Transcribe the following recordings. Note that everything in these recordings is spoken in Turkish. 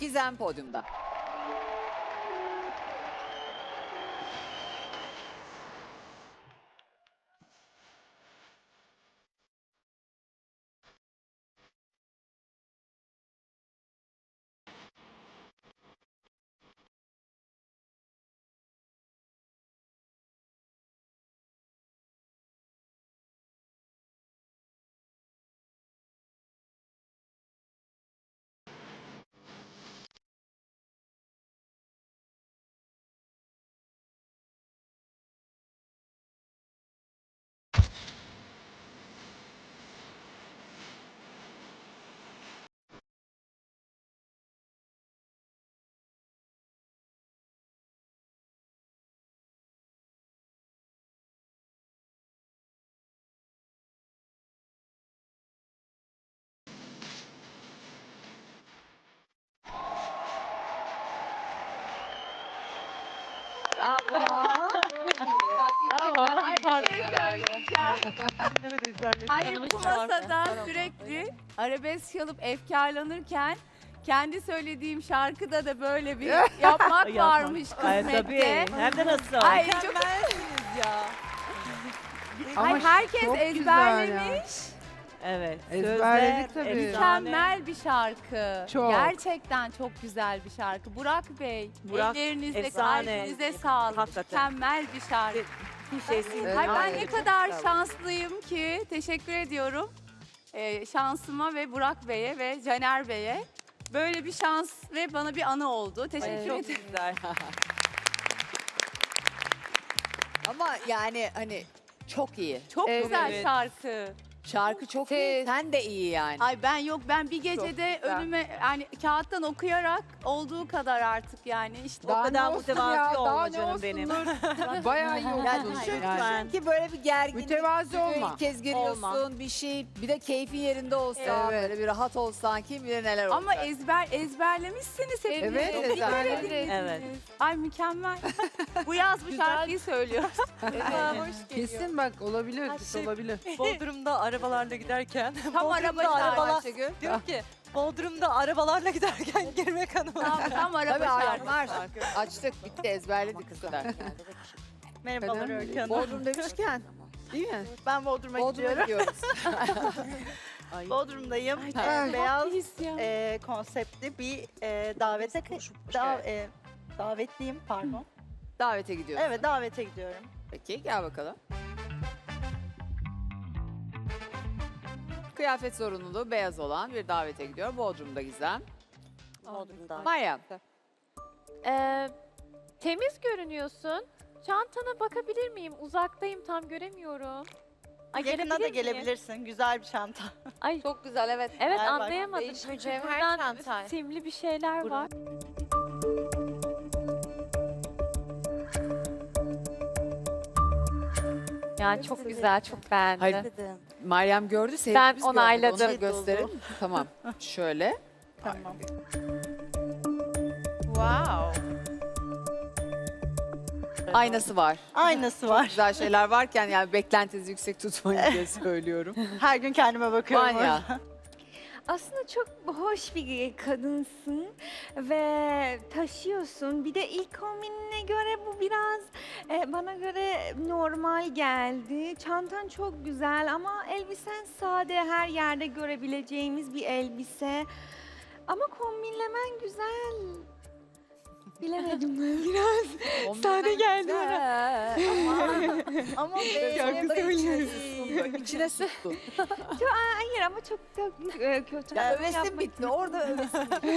Gizem podyumda. Hayır bu masada sürekli arabesk çalıp efkarlanırken kendi söylediğim şarkıda da böyle bir yapmak Yapma. varmış Ay, kısmette. tabii. Hem de nasıl? Ay çok Ama Ay, herkes çok güzel ezberlemiş. Evet. Ezberledik sözler, tabii. efsane. Mükemmel bir şarkı. Çok. Gerçekten çok güzel bir şarkı. Burak Bey, Burak, ellerinize, efsane. kalbinize sağlık. Hakikaten. Mükemmel bir şarkı. Bir şeysin. Evet. Ay ben ne kadar şanslıyım ki teşekkür ediyorum. Ee, şansıma ve Burak Bey'e ve Caner Bey'e böyle bir şans ve bana bir anı oldu. Teşekkür Çok ederim. güzel. Ama yani hani çok iyi. Çok Evet. güzel şarkı. Şarkı çok iyi. Sen de iyi yani. Ay ben yok ben bir gecede güzel. önüme yani kağıttan okuyarak olduğu kadar artık yani işte Daha kadar ne olsun mütevazi ya, olma daha ne canım olsun benim. Bayağı iyi Yani okudun. düşün, Lütfen. düşün ki böyle bir gerginlik. Mütevazi olma. İlk kez giriyorsun Olma. bir şey. Bir de keyfin yerinde olsa Evet. böyle bir rahat olsan kim bilir neler olacak. ama ezber ezberlemişsiniz hepiniz. Evet, edin. Evet. Ay mükemmel. Bu yaz bu şarkıyı söylüyoruz. Kesin bak olabilir, şey- olabilir. Bodrum'da arabalarla giderken Tam araba Bodrum'da arabalar Ayşegül. diyor ki Bodrum'da arabalarla giderken girmek hanıma. Tam, tam araba Tabii var. Açtık bitti ezberledik kızlar. Merhabalar Neden? Öykü Hanım. Bodrum demişken değil mi? Ben Bodrum'a Bodrum'a gidiyorum. gidiyoruz. Ay. Bodrum'dayım. Ay. Ee, beyaz e, konseptli bir e, davete da, e, davetliyim pardon. Davete gidiyoruz. Evet davete gidiyorum. Peki gel bakalım. Kıyafet zorunluluğu beyaz olan bir davete gidiyor. Bodrum'da Gizem. Bodrum'da. Meryem. Ee, temiz görünüyorsun. Çantana bakabilir miyim? Uzaktayım tam göremiyorum. Ay, Yakına da gelebilir miyim? gelebilirsin. Güzel bir çanta. Ay Çok güzel evet. evet Gel bak, anlayamadım. Çünkü mücevher buradan çanta. simli bir şeyler var. Yani çok güzel, çok beğendim. Hayır, Meryem gördü. Ben biz gördük. onayladım. Onu da gösterin. tamam. Şöyle. Tamam. Wow. Aynası var. Aynası var. Güzel şeyler varken yani beklentinizi yüksek tutmayın diye söylüyorum. Her gün kendime bakıyorum. Vanya. Aslında çok hoş bir kadınsın ve taşıyorsun. Bir de ilk kombinine göre bu biraz e, bana göre normal geldi. Çantan çok güzel ama elbisen sade her yerde görebileceğimiz bir elbise. Ama kombinlemen güzel. Bilemedim biraz. Sade geldi bana. Ama Şarkı benim söylüyorsun. İçine sıktın. Hayır ama çok da e, kötü. Ya övesim bitti. Orada övesim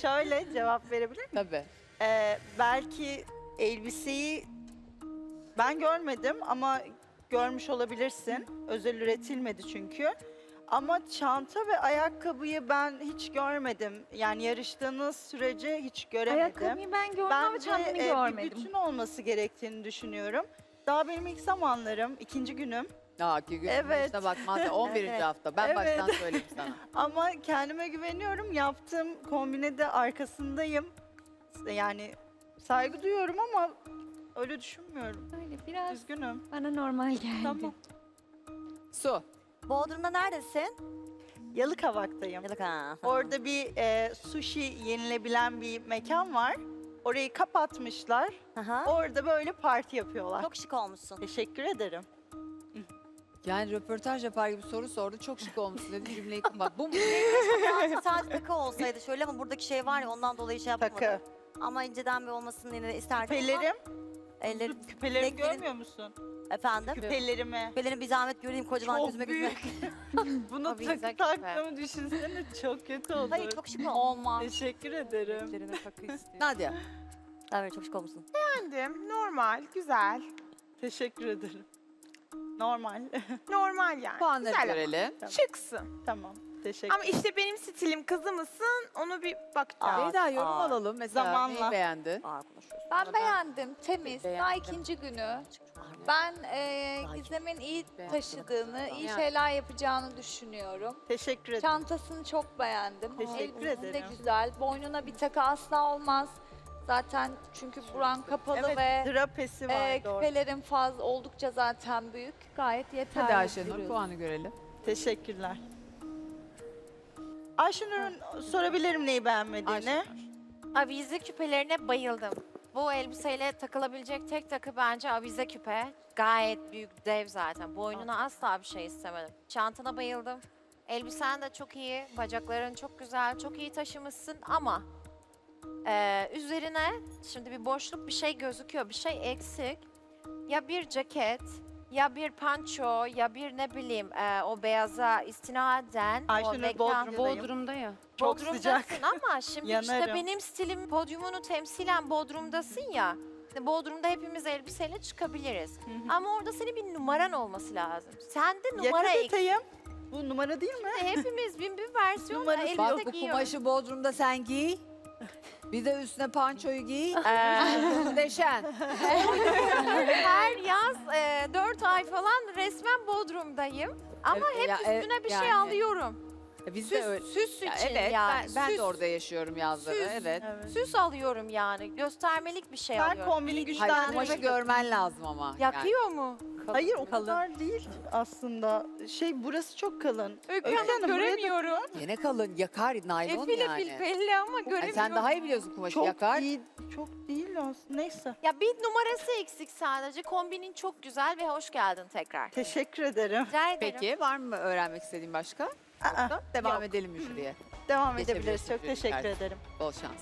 şöyle cevap verebilir miyim? Tabii. Ee, belki elbiseyi ben görmedim ama görmüş olabilirsin. Özel üretilmedi çünkü. Ama çanta ve ayakkabıyı ben hiç görmedim. Yani yarıştığınız sürece hiç göremedim. Ayakkabıyı ben gördüm ama Bence çantanı e, bir görmedim. bütün olması gerektiğini düşünüyorum. Daha benim ilk zamanlarım, ikinci günüm. Aa, ki gün Evet. evet. bakmaz ya 11. Evet. hafta. Ben Evet. baştan söyleyeyim sana. Ama kendime güveniyorum. Yaptığım kombine de arkasındayım. Yani saygı duyuyorum ama öyle düşünmüyorum. Öyle biraz Üzgünüm. bana normal geldi. Tamam. Su. Bodrum'da neredesin? Yalıkavak'tayım. Yalık ha. Orada bir e, sushi yenilebilen bir mekan var. Orayı kapatmışlar. Aha. Orada böyle parti yapıyorlar. Çok şık olmuşsun. Teşekkür ederim. Yani röportaj yapar gibi soru sordu. Çok şık olmuşsun dedi cümleyi. Bak bu mu? Biraz sadece takı olsaydı şöyle ama buradaki şey var ya ondan dolayı şey yapmadım. Takı. Ama inceden bir olmasını yine de isterdim ama Küpelerim. ellerim Küpelerimi bileklerin- görmüyor musun? efendim. Küpelerimi. Küpelerimi bir zahmet göreyim kocaman Çok gözüme gözüme. büyük. Bunu takı küpe. taktığımı düşünsene çok kötü olur. Hayır çok şık olmuş. Olmaz. Teşekkür ederim. Nadia. Evet çok şık olmuşsun. Beğendim. Normal, güzel. Teşekkür ederim. Normal. Normal yani. Puanları güzel ama. görelim. Şıksın. tamam. Teşekkür Ama işte benim stilim kızı mısın? Onu bir bakacağım. Beyda yorum aa. alalım. Mesela Zamanla. neyi beğendin? Ağır konuşuyorsun. Ben beğendim, temiz. Daha Beğendim. ikinci günü. Ben e, Gizem'in iyi taşıdığını, iyi şeyler yapacağını düşünüyorum. Teşekkür ederim. Çantasını çok beğendim. Teşekkür Elbisesi de ederim. güzel. Boynuna bir takı asla olmaz. Zaten çünkü buran kapalı Evet, ve drapesi var e, doğru. küpelerin fazla oldukça zaten büyük. Gayet yeterli. Hadi Ayşenur duruyorsun. puanı görelim. Teşekkürler. Ayşenur'un sorabilirim neyi beğenmediğini. Ayşenur. Avize küpelerine bayıldım. Bu elbiseyle takılabilecek tek takı bence avize küpe. Gayet büyük, dev zaten. Boynuna asla bir şey istemedim. Çantana bayıldım. Elbisen de çok iyi, bacakların çok güzel, çok iyi taşımışsın ama eee, üzerine şimdi bir boşluk bir şey gözüküyor, bir şey eksik. Ya bir ceket, ya bir panço, ya bir ne bileyim eee, o beyaza istinaden o Ayşenur mekan- Bodrum'dayım. Bodrum'da ya. Çok Bodrum'dasın sıcak. ama şimdi işte Yanarım. benim stilim podyumunu temsilen Bodrum'dasın ya. İşte Bodrum'da hepimiz elbiseyle çıkabiliriz. Ama orada senin bir numaran olması lazım. Sende numara Yaka eksik. detayım. Bu numara değil mi? Hepimiz bin bir versiyon Numarası elbise Bak bu giyiyoruz. kumaşı Bodrum'da sen giy. Bir de üstüne pançoyu giy. Ee, Muhteşem. her yaz e, 4 ay falan resmen Bodrum'dayım. Ama Evet, hep ya, e, üstüne bir şey yani. alıyorum. Biz de Süs, öyle. süs için Ya evet yani. ben, ben süs, de orada yaşıyorum yazları. Süs. Evet. Evet. süs alıyorum yani. Göstermelik bir şey Ben alıyorum. kombini Hayır güçlendirmek kumaşı görmen lazım ama. Yani Yakıyor mu? Hayır o kadar değil aslında. Şey burası çok kalın. Öykü Öykü Hanım Hanım, buraya da- göremiyorum. Gene kalın yakar naylon Efil yani. efil belli ama Ay, göremiyorum. sen daha iyi biliyorsun kumaşı Çok yakar. iyi, çok değil aslında. Neyse. Ya bir numarası eksik sadece. Kombinin çok güzel ve hoş geldin tekrar. Teşekkür ederim. Rica ederim. Peki var mı öğrenmek istediğin başka? Aa, Yoksa devam yok. edelim mi? Devam edebiliriz. Çok teşekkür karşısına. ederim. Bol şans.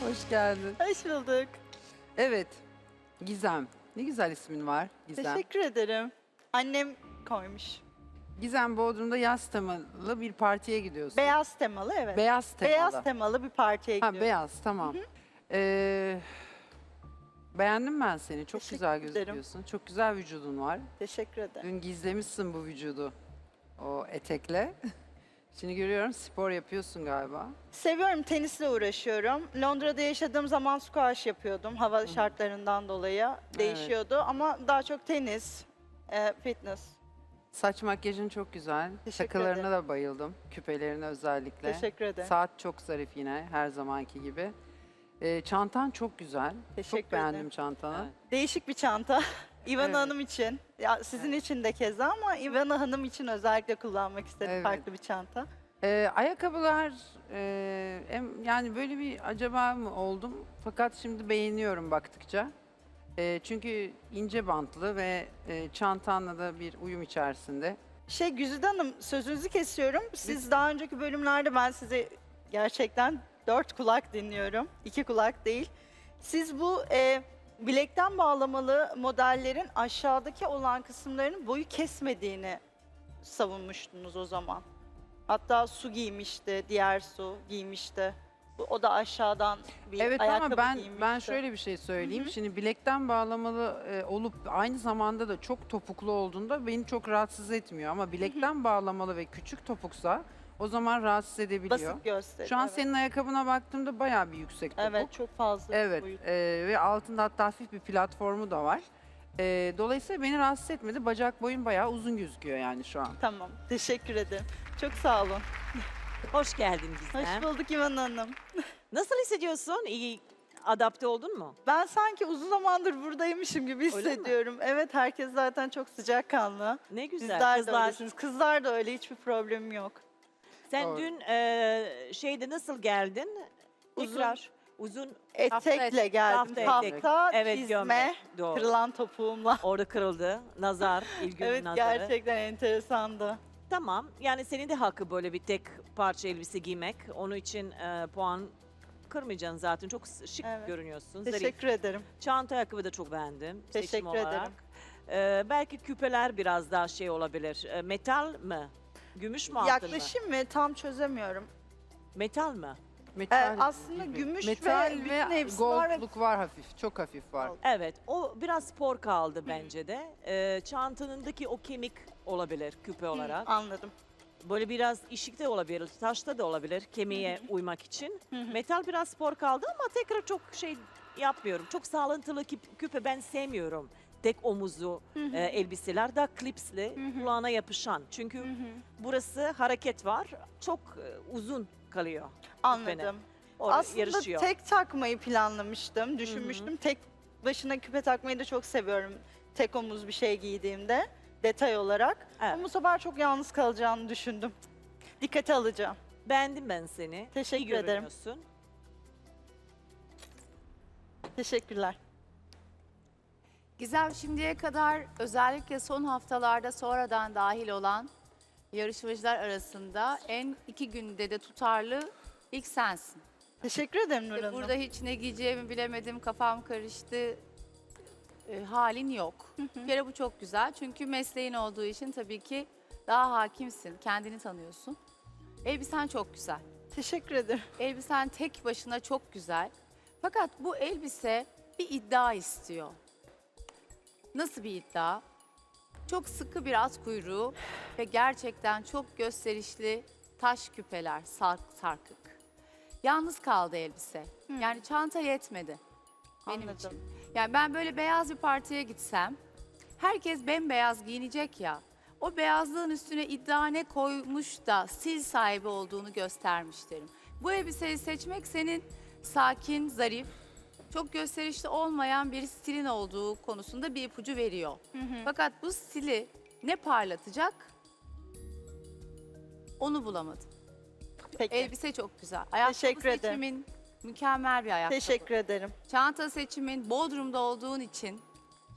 Hoş geldin. Hoş bulduk. Evet. Gizem. Ne güzel ismin var Gizem. Teşekkür ederim. Annem koymuş. Gizem Bodrum'da yaz temalı bir partiye gidiyorsun. Beyaz temalı evet. Beyaz temalı. Beyaz temalı bir partiye Ha gidiyorum. beyaz tamam. Ee, beğendim ben seni. Çok Teşekkür güzel ederim. gözüküyorsun. Çok güzel vücudun var. Teşekkür ederim. Dün gizlemişsin bu vücudu o etekle. Şimdi görüyorum spor yapıyorsun galiba. Seviyorum tenisle uğraşıyorum. Londra'da yaşadığım zaman squash yapıyordum hava şartlarından dolayı. Değişiyordu ama daha çok tenis, e, fitness. Saç makyajın çok güzel. Teşekkür Takılarına ederim. da bayıldım. Küpelerine özellikle. Teşekkür ederim. Saat çok zarif yine her zamanki gibi. Ee, çantan çok güzel. Teşekkür çok beğendim ederim. çantanı. Değişik bir çanta. Ivana Evet. Hanım için. Ya sizin için de keza ama Ivana Hanım için özellikle kullanmak istedim Evet. farklı bir çanta. Ee, ayakkabılar e, em- yani böyle bir acaba mı oldum? Fakat şimdi beğeniyorum baktıkça. E, çünkü ince bantlı ve e, çantanla da bir uyum içerisinde. Şey Güzide Hanım sözünüzü kesiyorum. Siz daha önceki bölümlerde ben sizi gerçekten dört kulak dinliyorum. iki kulak değil. Siz bu e, bilekten bağlamalı modellerin aşağıdaki olan kısımlarının boyu kesmediğini savunmuştunuz o zaman. Hatta su giymişti, diğer su giymişti. Bu- O da aşağıdan bir Evet ayakkabı ama ben giymişti. ben şöyle bir şey söyleyeyim. Şimdi bilekten bağlamalı e, olup aynı zamanda da çok topuklu olduğunda beni çok rahatsız etmiyor ama bilekten bağlamalı ve küçük topuksa o zaman rahatsız edebiliyor. basit gösteriyor. Şu an evet. senin ayakkabına baktığımda bayağı bir yüksek topuk. Evet çok fazla Evet boyut. e, ve altında hatta hafif bir platformu da var. E, dolayısıyla beni rahatsız etmedi. Bacak boyun bayağı uzun gözüküyor yani şu an. Tamam teşekkür ederim. Çok sağ olun. Hoş geldin Hoş Gizem. bulduk İvan Hanım. Nasıl hissediyorsun? İyi adapte oldun mu? Ben sanki uzun zamandır buradaymışım gibi mi? hissediyorum. Evet herkes zaten çok sıcakkanlı. Ne güzel. Sizler de Kızlar öylesiniz. Kızlar da öyle hiçbir problemim yok. Sen Doğru. dün e, şeyde nasıl geldin? Uzun. Tekrar uzun Etekle geldim. Hafta etek. Evet çizme, gömlek. Doğru. kırılan topuğumla. Orada kırıldı. Nazar, ilginin Evet nazarı. gerçekten enteresandı. Tamam. Yani senin de hakkı böyle bir tek parça elbise giymek. Onun için e, puan kırmayacaksın zaten. Çok şık Evet. görünüyorsun. Zarif. Teşekkür ederim. Çanta ayakkabı da çok beğendim. seçim Teşekkür olarak. ederim. E, belki küpeler biraz daha şey olabilir. E, metal mi? Gümüş mü altın mı? Yaklaşayım mı? Tam çözemiyorum. Metal mi? Ee, Metal aslında gibi. gümüş Metal ve bütün ve hepsi var. goldluk var hafif. Çok hafif var. Evet, o biraz spor kaldı bence de. Ee, çantanındaki o kemik olabilir küpe olarak. Anladım. Böyle biraz işikte olabilir, taşta da olabilir kemiğe uymak için. Metal biraz spor kaldı ama tekrar çok şey yapmıyorum. Çok kip- küpe ben sevmiyorum. Tek omuzlu e, elbiseler da klipsli, kulağına yapışan. Çünkü burası hareket var, çok e, uzun kalıyor. Anladım. Orada Aslında yarışıyor. tek takmayı planlamıştım, düşünmüştüm. Tek başına küpe takmayı da çok seviyorum. Tek omuz bir şey giydiğimde detay olarak. Evet. Ama bu sefer çok yalnız kalacağını düşündüm. Dikkate alacağım. Beğendim ben seni. Teşekkür İyi ederim. görünüyorsun. Teşekkürler. Gizem şimdiye kadar özellikle son haftalarda sonradan dahil olan yarışmacılar arasında en iki günde de tutarlı ilk sensin. Teşekkür ederim Nur Ve Hanım. Burada hiç ne giyeceğimi bilemedim, kafam karıştı e, halin yok. Bir kere bu çok güzel çünkü mesleğin olduğu için tabii ki daha hakimsin, kendini tanıyorsun. Elbisen çok güzel. Teşekkür ederim. Elbisen tek başına çok güzel. Fakat bu elbise bir iddia istiyor. Nasıl bir iddia? Çok sıkı bir at kuyruğu ve gerçekten çok gösterişli taş küpeler, sark, sarkık. Yalnız kaldı elbise. Yani çanta yetmedi benim Anladım. için. Yani ben böyle beyaz bir partiye gitsem, herkes bembeyaz giyinecek ya. O beyazlığın üstüne iddia ne koymuş da stil sahibi olduğunu göstermiş derim. Bu elbiseyi seçmek senin sakin, zarif, çok gösterişli olmayan bir stilin olduğu konusunda bir ipucu veriyor. Fakat bu stili ne parlatacak? Onu bulamadım. Peki. Elbise çok güzel. Ayakkabı Teşekkür ederim. seçimin mükemmel bir ayakkabı. Teşekkür ederim. Çanta seçimin Bodrum'da olduğun için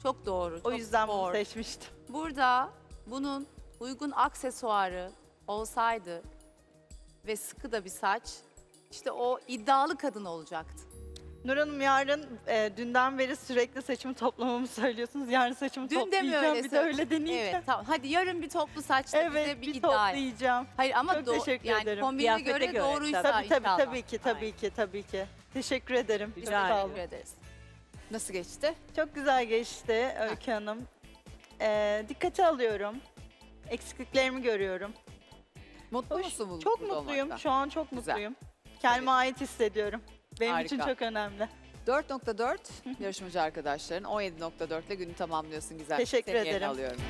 çok doğru. O çok yüzden spor. bunu seçmiştim. Burada bunun uygun aksesuarı olsaydı ve sıkı da bir saç işte o iddialı kadın olacaktı. Nur Hanım yarın e, dünden beri sürekli saçımı toplamamı söylüyorsunuz. Yarın saçımı Dün de mi toplayacağım. öyle bir de öyle deneyeceğim. Evet tamam. Hadi yarın bir toplu saçta Evet, bize bir, bir iddia et. toplayacağım. Hayır ama Çok teşekkür yani ederim. kombine Kıyafete göre, göre, doğruysa Tabii tabii inşallah. tabii ki tabii ki tabii ki. Teşekkür ederim. Çok Rica sağ olun. Teşekkür ederiz. Nasıl geçti? Çok güzel geçti Öykü Hanım. Ee, dikkate alıyorum. Eksikliklerimi görüyorum. Mutlu Hoş- musun bu Çok burada mutluyum. olmaktan? Şu an çok Güzel. mutluyum. Kendime ait hissediyorum. Benim Harika. için çok önemli. 4.4 yarışmacı arkadaşların 17.4 ile günü tamamlıyorsun güzel. Teşekkür Seni ederim. alıyorum.